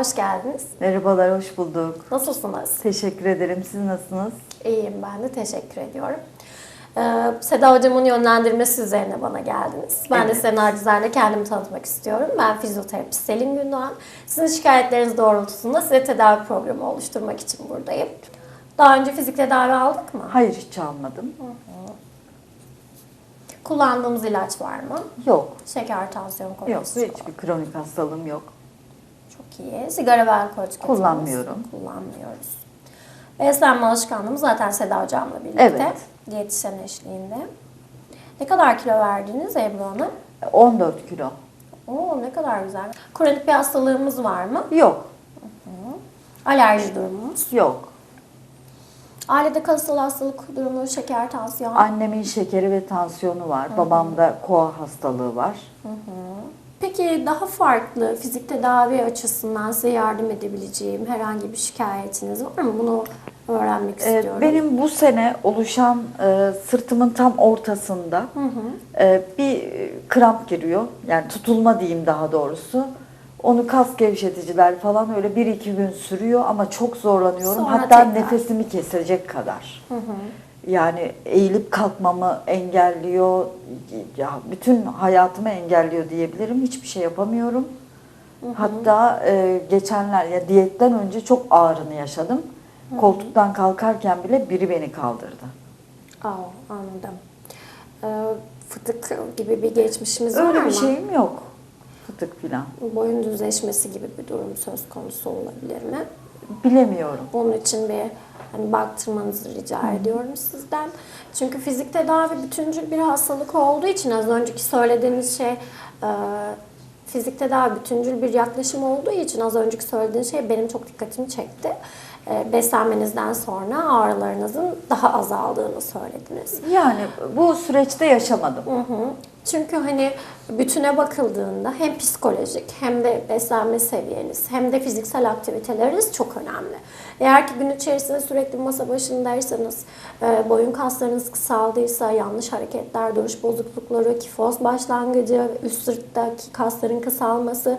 hoş geldiniz. Merhabalar, hoş bulduk. Nasılsınız? Teşekkür ederim. Siz nasılsınız? İyiyim ben de, teşekkür ediyorum. Ee, Seda Hocam'ın yönlendirmesi üzerine bana geldiniz. Ben de Evet. size nacizane kendimi tanıtmak istiyorum. Ben fizyoterapist Selin Gündoğan. Sizin şikayetleriniz doğrultusunda size tedavi programı oluşturmak için buradayım. Daha önce fizik tedavi aldık mı? Hayır, hiç almadım. Kullandığımız ilaç var mı? Yok, Şeker, tansiyon, yok. kolesterol. Hiçbir kronik hastalığım yok. Çok iyi. Sigara ve alkol tüketimimiz Kullanmıyorum. Kullanmıyoruz. Beslenme alışkanlığımız zaten Seda Hocam'la birlikte. Evet. Diyetisyen eşliğinde. Ne kadar kilo verdiniz Ebru Hanım? 14 kilo. Oo ne kadar güzel. Kronik bir hastalığımız var mı? Yok, Alerji durumumuz. yok. Ailede kalıtsal hastalık durumu, şeker, tansiyon. Annemin şekeri ve tansiyonu var. Babamda koa hastalığı var. Peki daha farklı fizik tedavi açısından size yardım edebileceğim herhangi bir şikayetiniz var mı? Bunu öğrenmek Ee, istiyorum. benim bu sene oluşan e, sırtımın tam ortasında e, bir e, kramp giriyor. Yani tutulma diyeyim daha doğrusu. Onu kas gevşeticiler falan öyle bir iki gün sürüyor ama çok zorlanıyorum. Sonra Hatta tekrar. nefesimi kesecek kadar. Yani eğilip kalkmamı engelliyor. Ya bütün hayatımı engelliyor diyebilirim. Hiçbir şey yapamıyorum. Hatta e, geçenler ya diyetten önce çok ağrını yaşadım. Koltuktan kalkarken bile biri beni kaldırdı. Aa, anladım. Ee, fıtık gibi bir geçmişimiz var Öyle mı? bir şeyim yok. Fıtık filan. Boyun düzleşmesi gibi bir durum söz konusu olabilir mi? Bilemiyorum. Bunun için bir hani baktırmanızı rica ediyorum sizden. Çünkü fizik tedavi bütüncül bir hastalık olduğu için az önceki söylediğiniz şey e, fizik tedavi bütüncül bir yaklaşım olduğu için az önceki söylediğiniz şey benim çok dikkatimi çekti. E, beslenmenizden sonra ağrılarınızın daha azaldığını söylediniz. Yani bu süreçte yaşamadım. Hı hı. Çünkü hani bütüne bakıldığında hem psikolojik hem de beslenme seviyeniz hem de fiziksel aktiviteleriniz çok önemli. Eğer ki gün içerisinde sürekli masa başındaysanız, e, boyun kaslarınız kısaldıysa, yanlış hareketler, duruş bozuklukları, kifoz başlangıcı, üst sırttaki kasların kısalması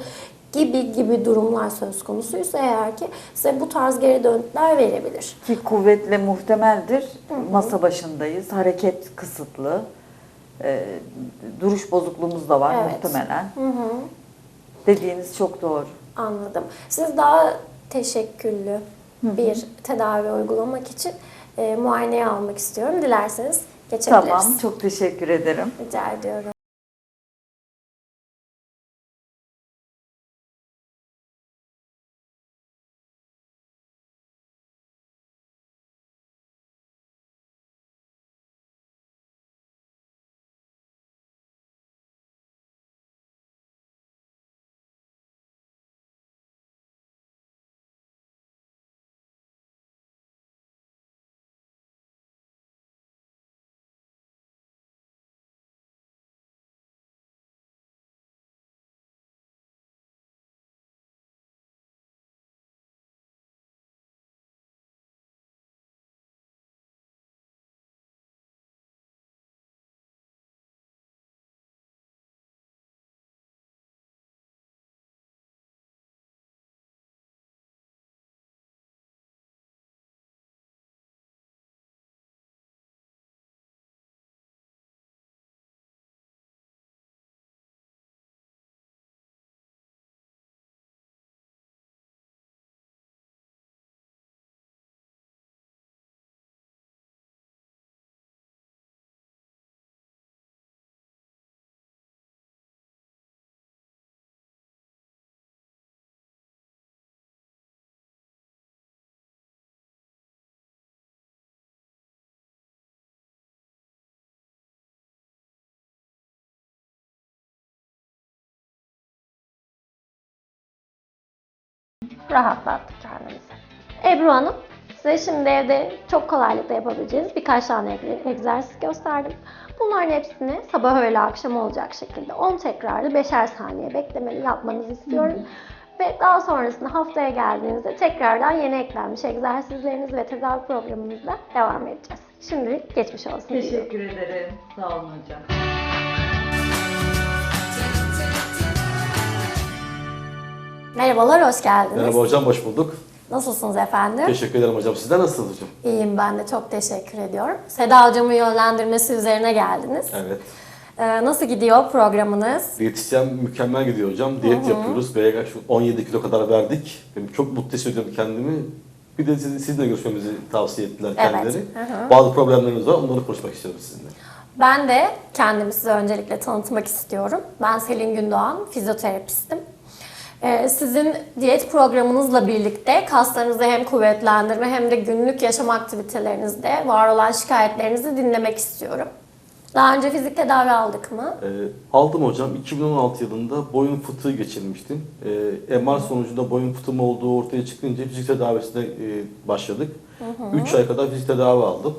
gibi gibi durumlar söz konusuysa eğer ki size bu tarz geri dönütler verebilir. Ki kuvvetle muhtemeldir. Masa başındayız. Hareket kısıtlı. Ee, duruş bozukluğumuz da var Evet. muhtemelen. Dediğiniz çok doğru. Anladım. Siz daha teşekküllü bir tedavi uygulamak için e, muayeneye almak istiyorum. Dilerseniz geçebiliriz. Tamam, çok teşekkür ederim. Rica ediyorum. Rahatlattık kendimizi. Ebru Hanım, size şimdi evde çok kolaylıkla yapabileceğiniz birkaç tane egzersiz gösterdim. Bunların hepsini sabah öğle akşam olacak şekilde 10 tekrarlı 5'er saniye beklemeli yapmanızı istiyorum. Ve daha sonrasında haftaya geldiğinizde tekrardan yeni eklenmiş egzersizleriniz ve tedavi programımızla devam edeceğiz. Şimdilik geçmiş olsun. diliyorum. ederim. Sağ olun hocam. Merhabalar, hoş geldiniz. Merhaba hocam, hoş bulduk. Nasılsınız efendim? Teşekkür ederim hocam. Sizler nasılsınız hocam? İyiyim ben de, çok teşekkür ediyorum. Seda Hocam'ın yönlendirmesi üzerine geldiniz. Evet. Ee, nasıl gidiyor programınız? Diyetisyen mükemmel gidiyor hocam. Diyet yapıyoruz. Ve şu 17 kilo kadar verdik. Benim çok mutlu hissediyorum kendimi. Bir de siz, sizinle görüşmemizi tavsiye ettiler Evet. kendileri. Hı hı. Bazı problemlerimiz var. Onları konuşmak istiyorum sizinle. Ben de kendimi size öncelikle tanıtmak istiyorum. Ben Selin Gündoğan, fizyoterapistim. Ee, sizin diyet programınızla birlikte kaslarınızı hem kuvvetlendirme hem de günlük yaşam aktivitelerinizde var olan şikayetlerinizi dinlemek istiyorum. Daha önce fizik tedavi aldık mı? Ee, aldım hocam. 2016 yılında boyun fıtığı geçirmiştim. Ee, MR sonucunda boyun fıtığım olduğu ortaya çıkınca fizik tedavisine e, başladık. 3 ay kadar fizik tedavi aldım.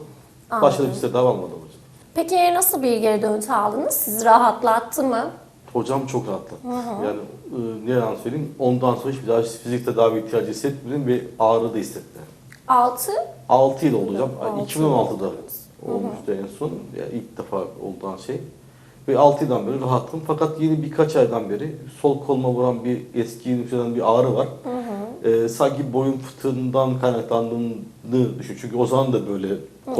Başka da Anladım. fizik tedavi almadım hocam. Peki nasıl bir geri dönütü aldınız? Sizi rahatlattı mı? Hocam çok rahatlattı. Yani e, ne yalan söyleyeyim ondan sonra hiçbir daha fizik tedavi ihtiyacı hissetmedim ve ağrı da hissettim. 6 6 yıl hocam. Altı 2016'da olmuştu en son. Yani ilk defa olduğun şey. Ve 6 yıldan beri rahatım. Fakat yeni birkaç aydan beri sol koluma vuran bir eski yumuşadan bir ağrı var. Ee, sanki boyun fıtığından kaynaklandığını düşün. Çünkü o zaman da böyle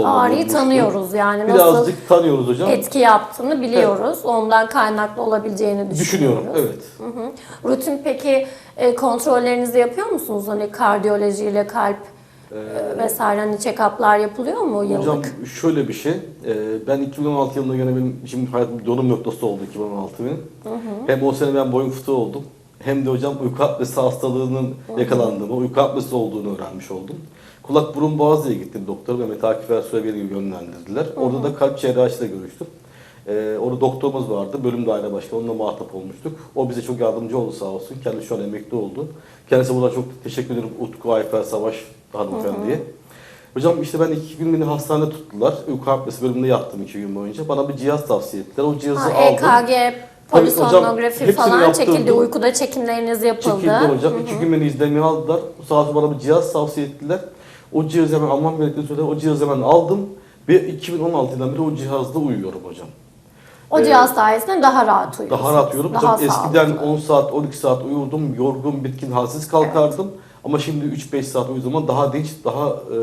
ağrıyı tanıyoruz yani nasıl Birazcık tanıyoruz hocam. etki yaptığını biliyoruz. Ondan kaynaklı olabileceğini düşünüyoruz. Düşünüyorum. Evet. Hı hı. Rutin peki e, kontrollerinizi yapıyor musunuz? Hani kardiyolojiyle kalp e, vesaire hani check-up'lar yapılıyor mu yıllık? Hocam şöyle bir şey, e, ben 2016 yılında gene benim şimdi hayatım dönüm noktası oldu 2016 benim. Hem o sene ben boyun fıtığı oldum, hem de hocam uyku apnesi hastalığının yakalandığımı, uyku apnesi olduğunu öğrenmiş oldum. Kulak burun boğaz diye gittim doktor Mehmet Akif Ersoy'a beni yönlendirdiler. Orada da kalp cerrahisiyle görüştüm. Ee, orada doktorumuz vardı, bölüm daire başkanı, onunla muhatap olmuştuk. O bize çok yardımcı oldu sağ olsun. Kendisi şu an emekli oldu. Kendisine buradan çok teşekkür ederim Utku Ayfer Savaş hanımefendiye. Hocam işte ben iki gün beni hastanede tuttular. Uyku apnesi bölümünde yattım iki gün boyunca. Bana bir cihaz tavsiye ettiler. O cihazı Ha, aldım. EKG, polisonografi falan çekildi. Uykuda çekimleriniz yapıldı. Çekildi hocam. İki gün beni izlemeye aldılar. Bu saat bana bir cihaz tavsiye ettiler. O cihazı hemen almam gerektiğini söylediler. O cihazı hemen aldım. Ve 2016'dan beri o cihazda uyuyorum hocam. O Ee, cihaz sayesinde daha rahat uyuyorsunuz. Daha rahat uyuyorum. Daha Hocam eskiden sağlıklı. 10 saat, 12 saat uyurdum. Yorgun, bitkin, halsiz kalkardım. Ama şimdi 3-5 saat uyuduğum zaman daha dinç, daha e,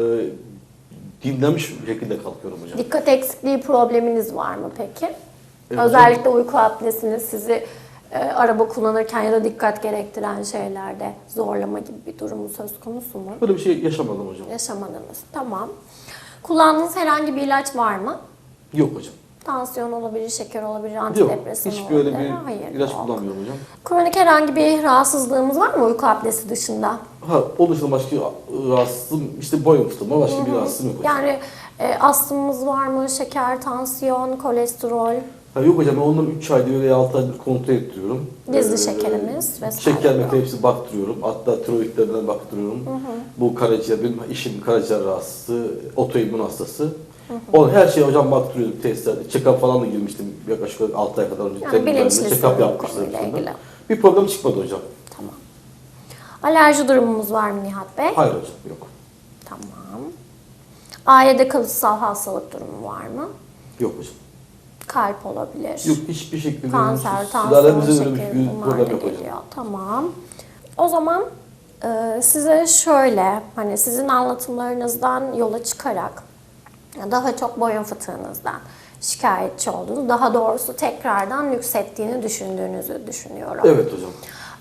dinlenmiş bir şekilde kalkıyorum hocam. Dikkat eksikliği probleminiz var mı peki? Evet, Özellikle uyku apnesini sizi e, araba kullanırken ya da dikkat gerektiren şeylerde zorlama gibi bir durumu söz konusu mu? Böyle bir şey yaşamadım hocam. Yaşamadınız. Tamam. Kullandığınız herhangi bir ilaç var mı? Yok hocam. Tansiyon olabilir, şeker olabilir, Yok. antidepresan Hiçbir öyle bir Hayır, ilaç yok. kullanmıyorum hocam. Kronik herhangi bir rahatsızlığımız var mı uyku apnesi dışında? Ha, onun dışında başka rahatsızlığım, işte boyun fıtığım başka bir rahatsızlığım yok hocam. Yani e, astımımız var mı? Şeker, tansiyon, kolesterol, Ha, yok hocam ben onları 3 ayda veya 6 aydır kontrol ettiriyorum. Gizli Ee, şekerimiz vesaire Şeker mekanı hepsi baktırıyorum. Hatta tiroidlerden baktırıyorum. Bu karaciğer, benim işim karaciğer rahatsızlığı, otoimmün hastası. O her şeye hocam baktırıyorduk testlerde. Check-up falan da girmiştim yaklaşık 6 ay kadar önce. Yani bilinçlisiniz check-up ilgili. Bir problem çıkmadı hocam. Tamam. Alerji durumumuz var mı Nihat Bey? Hayır hocam yok. Tamam. Ailede kalıtsal hastalık durumu var mı? Yok hocam. Kalp olabilir. Yok hiçbir şekilde Kanser, tansiyon, öyle bir, şeker bir bunlar da geliyor. Tamam. O zaman e, size şöyle, hani sizin anlatımlarınızdan yola çıkarak daha çok boyun fıtığınızdan şikayetçi olduğunu, daha doğrusu tekrardan yükselttiğini düşündüğünüzü düşünüyorum. Evet hocam.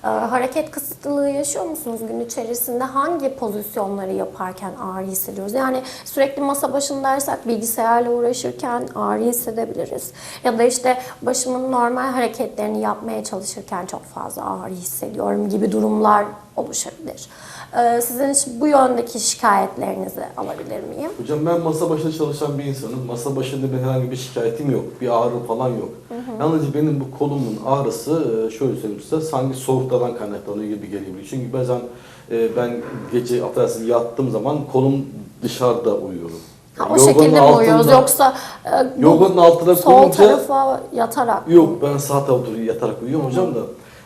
Ee, hareket kısıtlılığı yaşıyor musunuz gün içerisinde? Hangi pozisyonları yaparken ağrı hissediyoruz? Yani sürekli masa başındaysak bilgisayarla uğraşırken ağrı hissedebiliriz. Ya da işte başımın normal hareketlerini yapmaya çalışırken çok fazla ağrı hissediyorum gibi durumlar oluşabilir. Ee, sizin şu- bu yöndeki şikayetlerinizi alabilir miyim? Hocam ben masa başında çalışan bir insanım. Masa başında benim herhangi bir şikayetim yok. Bir ağrı falan yok. Yalnızca benim bu kolumun ağrısı e, şöyle söyleyeyim size sanki soğuklardan kaynaklanıyor gibi gelebiliyor. Çünkü bazen e, ben gece affedersiniz yattığım zaman kolum dışarıda uyuyorum. Ha, o Yorganın şekilde mi uyuyoruz yoksa e, Yorganın altına sol koyunca tarafa yatarak yok ben sağ tarafa yatarak uyuyorum hocam da.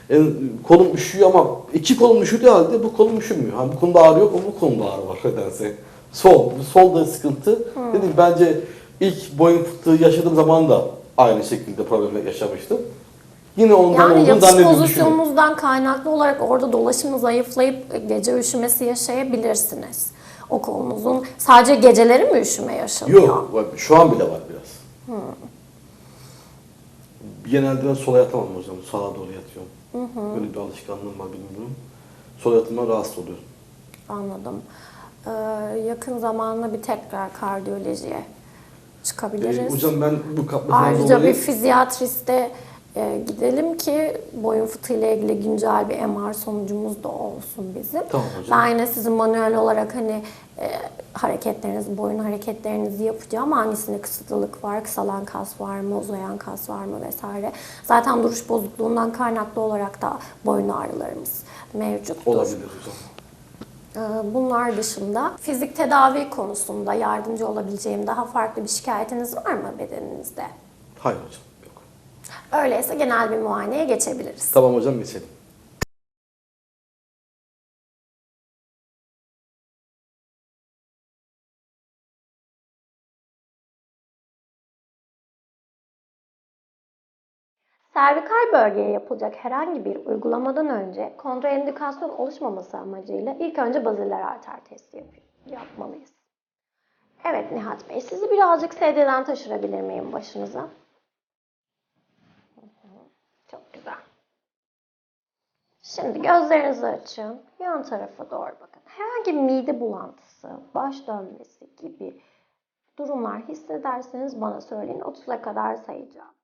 Yani kolum üşüyor ama iki kolum üşüdüğü halde bu kolum üşümüyor. Ha, bu konuda ağrı yok ama bu konuda ağrı var nedense. Sol, bu sol da sıkıntı. Dedim bence ilk boyun fıtığı yaşadığım zaman da aynı şekilde problem yaşamıştım. Yine ondan Yani olduğunu zannediyorum. düşünüyorum. pozisyonunuzdan kaynaklı olarak orada dolaşımı zayıflayıp gece üşümesi yaşayabilirsiniz. O kolunuzun sadece geceleri mi üşüme yaşanıyor? Yok, şu an bile var biraz. Genelde ben sola yatamam hocam, sağa doğru yatıyorum. Böyle bir alışkanlığım var bilmiyorum. Sola yatımdan rahatsız oluyorum. Anladım. Ee, yakın zamanda bir tekrar kardiyolojiye çıkabiliriz. Ee, hocam ben bu kapmadan Ayrıca dolayı... bir fizyatriste e, gidelim ki boyun fıtığı ile ilgili güncel bir MR sonucumuz da olsun bizim. Tamam hocam. Ben yine sizin manuel olarak hani e, hareketlerinizi, boyun hareketlerinizi yapacağım. Hangisinde kısıtlılık var, kısalan kas var mı, uzayan kas var mı vesaire. Zaten duruş bozukluğundan kaynaklı olarak da boyun ağrılarımız mevcuttur. Olabilir hocam. Ee, Bunlar dışında fizik tedavi konusunda yardımcı olabileceğim daha farklı bir şikayetiniz var mı bedeninizde? Hayır hocam. Öyleyse genel bir muayeneye geçebiliriz. Tamam hocam geçelim. Servikal bölgeye yapılacak herhangi bir uygulamadan önce kontraindikasyon oluşmaması amacıyla ilk önce baziller arter testi yap- yapmalıyız. Evet Nihat Bey, sizi birazcık sedyeden taşırabilir miyim başınıza? Hı hı, Çok güzel. Şimdi gözlerinizi açın. Yan tarafa doğru bakın. Herhangi bir mide bulantısı, baş dönmesi gibi durumlar hissederseniz bana söyleyin. 30'a kadar sayacağım.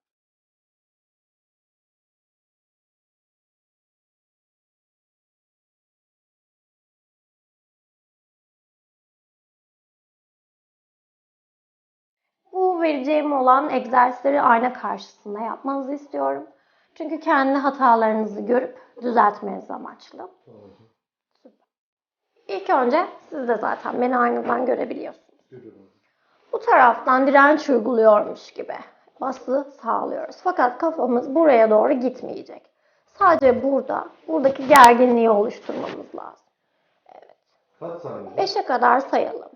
Bu vereceğim olan egzersizleri ayna karşısında yapmanızı istiyorum. Çünkü kendi hatalarınızı görüp düzeltmeniz amaçlı. İlk önce siz de zaten beni aynadan görebiliyorsunuz. Bu taraftan direnç uyguluyormuş gibi bası sağlıyoruz. Fakat kafamız buraya doğru gitmeyecek. Sadece burada, buradaki gerginliği oluşturmamız lazım. Kaç saniye? 5'e kadar sayalım.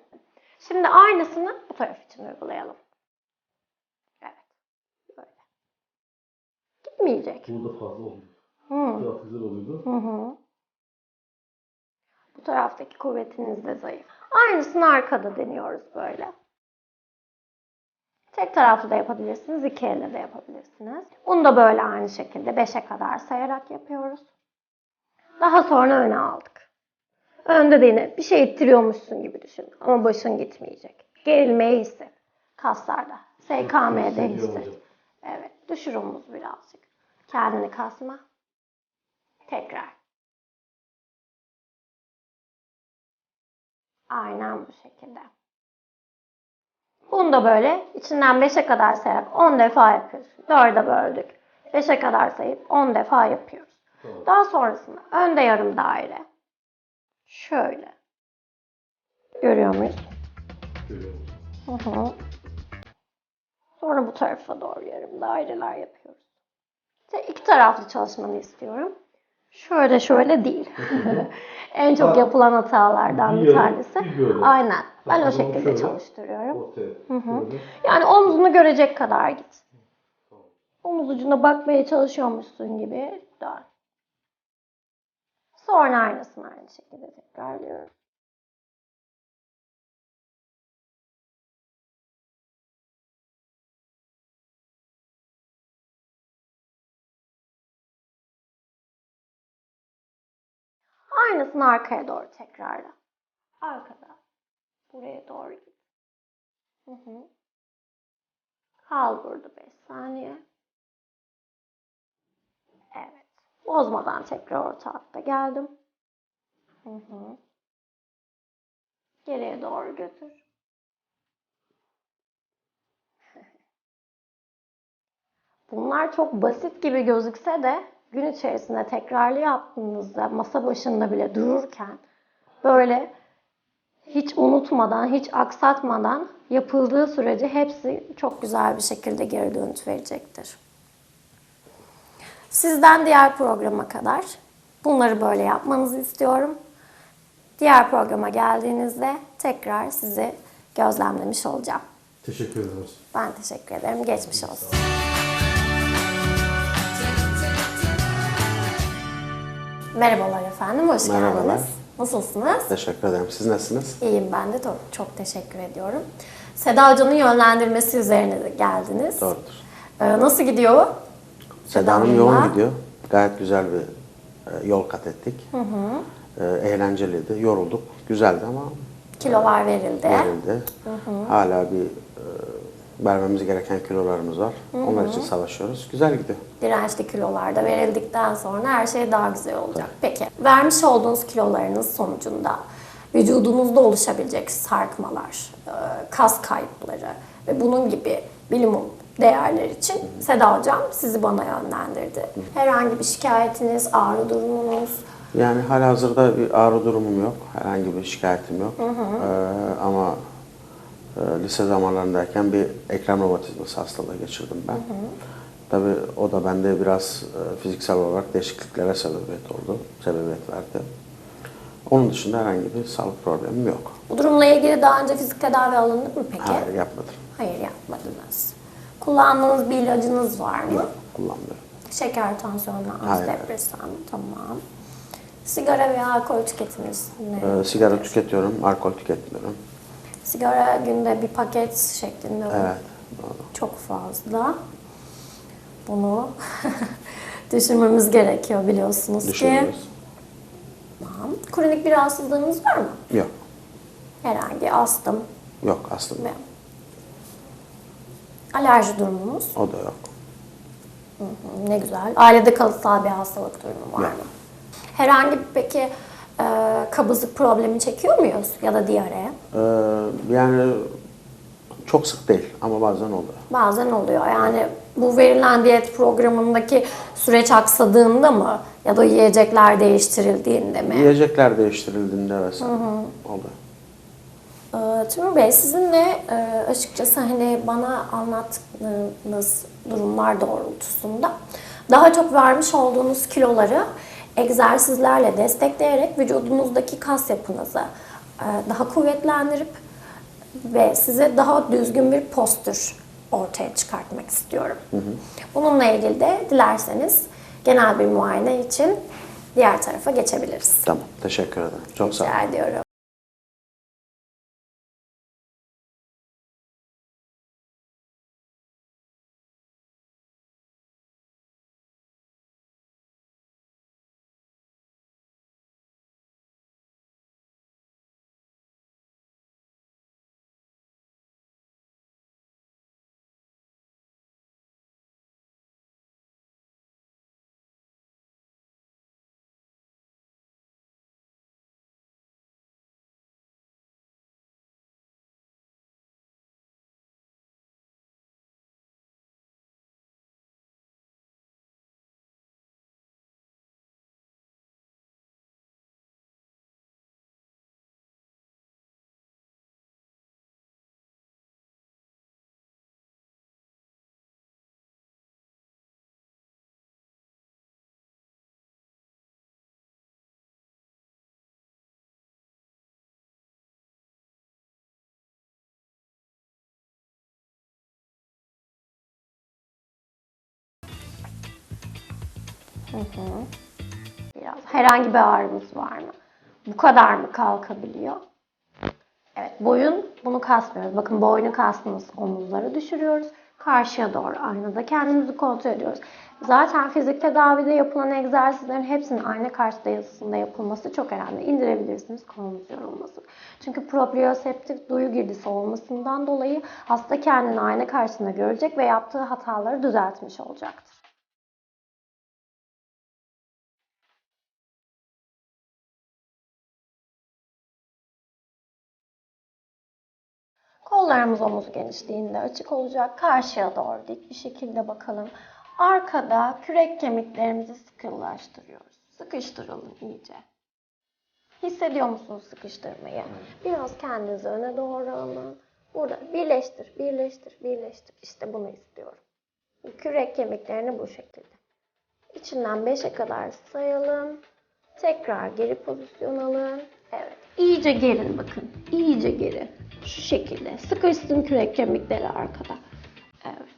Şimdi aynısını bu taraf için uygulayalım. Evet. Böyle. Gitmeyecek. Burada fazla oluyor. Hı. Güzel oluyordu. Hı hı. Bu taraftaki kuvvetiniz de zayıf. Aynısını arkada deniyoruz böyle. Tek taraflı da yapabilirsiniz, iki elle de yapabilirsiniz. Bunu da böyle aynı şekilde 5'e kadar sayarak yapıyoruz. Daha sonra öne aldık. Önde de yine bir şey ittiriyormuşsun gibi düşün. Ama başın gitmeyecek. Gerilmeyi hisset. Kaslarda. SKM'de hisset. Evet. Düşür omuz birazcık. Kendini kasma. Tekrar. Aynen bu şekilde. Bunu da böyle içinden 5'e kadar sayarak 10 defa yapıyorsun. 4'e böldük. 5'e kadar sayıp 10 defa yapıyoruz. Tamam. Daha sonrasında önde yarım daire. Şöyle. Görüyor muyuz? Görüyorum. Hı hı. Sonra bu tarafa doğru yarım daireler yapıyoruz. İşte iki taraflı çalışmanı istiyorum. Şöyle şöyle değil. en çok yapılan hatalardan Bir tanesi. bir. Aynen. Ben o şekilde şöyle. çalıştırıyorum. Ortaya. Hı hı. Şöyle. Yani omzunu görecek kadar git. Omuz ucuna bakmaya çalışıyormuşsun gibi dön. Sonra aynısını aynı şekilde tekrarlıyorum. Aynısını arkaya doğru tekrarla. Arkada. Buraya doğru git. Hı hı. Kal burada 5 saniye. Evet. Bozmadan tekrar orta hatta geldim. Hı hı. Geriye doğru götür. Bunlar çok basit gibi gözükse de gün içerisinde tekrarlı yaptığınızda masa başında bile dururken böyle hiç unutmadan, hiç aksatmadan yapıldığı sürece hepsi çok güzel bir şekilde geri dönüş verecektir. Sizden diğer programa kadar bunları böyle yapmanızı istiyorum. Diğer programa geldiğinizde tekrar sizi gözlemlemiş olacağım. Teşekkür ederim. Ben teşekkür ederim. Geçmiş olsun. Merhabalar efendim, hoş Merhabalar. geldiniz. Nasılsınız? Teşekkür ederim. Siz nasılsınız? İyiyim ben de, çok, teşekkür ediyorum. Seda Hoca'nın yönlendirmesi üzerine geldiniz. Doğrudur. Ee, nasıl gidiyor? Seda Hanım yoğun gidiyor. Gayet güzel bir e, yol kat ettik. E, eğlenceliydi, yorulduk. Güzeldi ama Kilolar verildi. verildi. Hala bir vermemiz gereken kilolarımız var. Onlar için savaşıyoruz. Güzel gidiyor. Dirençli kilolar da verildikten sonra her şey daha güzel olacak. Peki, vermiş olduğunuz kilolarınız sonucunda vücudunuzda oluşabilecek sarkmalar, e, kas kayıpları ve bunun gibi bilimum değerler için Seda Hocam sizi bana yönlendirdi. Herhangi bir şikayetiniz, ağrı durumunuz, Yani halihazırda bir ağrı durumum yok. Herhangi bir şikayetim yok. E, ama e, lise zamanlarındayken bir ekrem romatizması hastalığı geçirdim ben. Tabii o da bende biraz e, fiziksel olarak değişikliklere sebebiyet oldu, sebebiyet verdi. Onun dışında herhangi bir sağlık problemim yok. Bu durumla ilgili daha önce fizik tedavi alındı mı peki? Hayır yapmadım, Hayır yapmadınız. Kullandığınız bir ilacınız var mı? kullanmıyorum. Şeker, tansiyon, Hayır. antidepresan, tamam. Sigara veya alkol tüketiminiz ne? Ee, sigara tüketiyorum, alkol tüketmiyorum. Sigara günde bir paket şeklinde mi? Evet, doğru. Çok fazla. Bunu düşünmemiz gerekiyor biliyorsunuz ki. Düşünüyoruz. Tamam. Kronik bir rahatsızlığınız var mı? Yok, Herhangi astım yok aslında. ve alerji durumunuz? O da yok. Hı, Ne güzel. Ailede kalıtsal bir hastalık durumu var Yok. mı? Herhangi bir peki e, kabızlık problemi çekiyor muyuz ya da diyare? Ee, yani çok sık değil ama bazen oluyor. Bazen oluyor. Yani bu verilen diyet programındaki süreç aksadığında mı ya da yiyecekler değiştirildiğinde mi? Yiyecekler değiştirildiğinde vesaire oluyor. Ee, Timur Bey sizinle e, açıkçası hani bana anlattığınız durumlar doğrultusunda daha çok vermiş olduğunuz kiloları egzersizlerle destekleyerek vücudunuzdaki kas yapınızı e, daha kuvvetlendirip ve size daha düzgün bir postür ortaya çıkartmak istiyorum. Bununla ilgili de dilerseniz genel bir muayene için diğer tarafa geçebiliriz. Tamam, teşekkür ederim. Çok sağ olun. Rica ediyorum. Biraz. Herhangi bir ağrımız var mı? Bu kadar mı kalkabiliyor? Evet, boyun bunu kasmıyoruz. Bakın boynu kastınız omuzları düşürüyoruz. Karşıya doğru aynada kendimizi kontrol ediyoruz. Zaten fizik tedavide yapılan egzersizlerin hepsinin ayna karşıda yazısında yapılması çok önemli. İndirebilirsiniz kolunuz yorulmasın. Çünkü proprioseptif duyu girdisi olmasından dolayı hasta kendini ayna karşısında görecek ve yaptığı hataları düzeltmiş olacaktır. Kollarımız omuz genişliğinde açık olacak. Karşıya doğru dik bir şekilde bakalım. Arkada kürek kemiklerimizi sıkılaştırıyoruz. Sıkıştıralım iyice. Hissediyor musunuz sıkıştırmayı? Biraz kendinizi öne doğru alın. Burada birleştir, birleştir, birleştir. İşte bunu istiyorum. Kürek kemiklerini bu şekilde. İçinden 5'e kadar sayalım. Tekrar geri pozisyon alın. Evet. İyice gerin bakın. İyice geri. Şu şekilde. Sıkışsın kürek kemikleri arkada. Evet.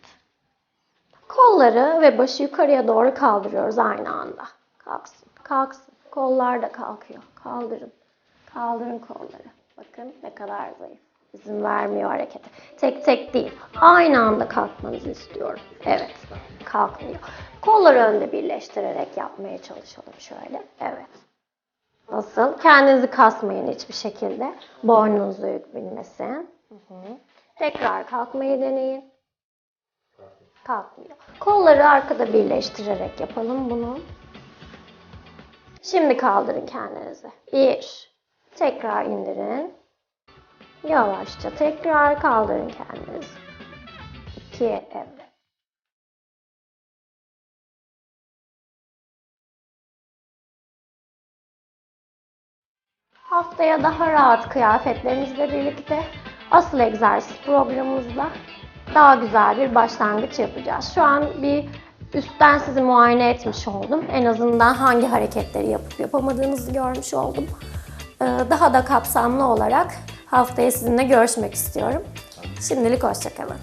Kolları ve başı yukarıya doğru kaldırıyoruz aynı anda. Kalksın, kalksın. Kollar da kalkıyor. Kaldırın. Kaldırın kolları. Bakın ne kadar zayıf. İzin vermiyor harekete. Tek tek değil. Aynı anda kalkmanızı istiyorum. Evet. Kalkmıyor. Kolları önde birleştirerek yapmaya çalışalım şöyle. Evet. Nasıl? Kendinizi kasmayın hiçbir şekilde. Boynunuzu yük binmesin. Hı hı. Tekrar kalkmayı deneyin. Kalkmıyor. Kolları arkada birleştirerek yapalım bunu. Şimdi kaldırın kendinizi. Bir. Tekrar indirin. Yavaşça tekrar kaldırın kendinizi. İki. Evet. Haftaya daha rahat kıyafetlerimizle birlikte asıl egzersiz programımızda daha güzel bir başlangıç yapacağız. Şu an bir üstten sizi muayene etmiş oldum. En azından hangi hareketleri yapıp yapamadığınızı görmüş oldum. Ee, Daha da kapsamlı olarak haftaya sizinle görüşmek istiyorum. Şimdilik hoşçakalın.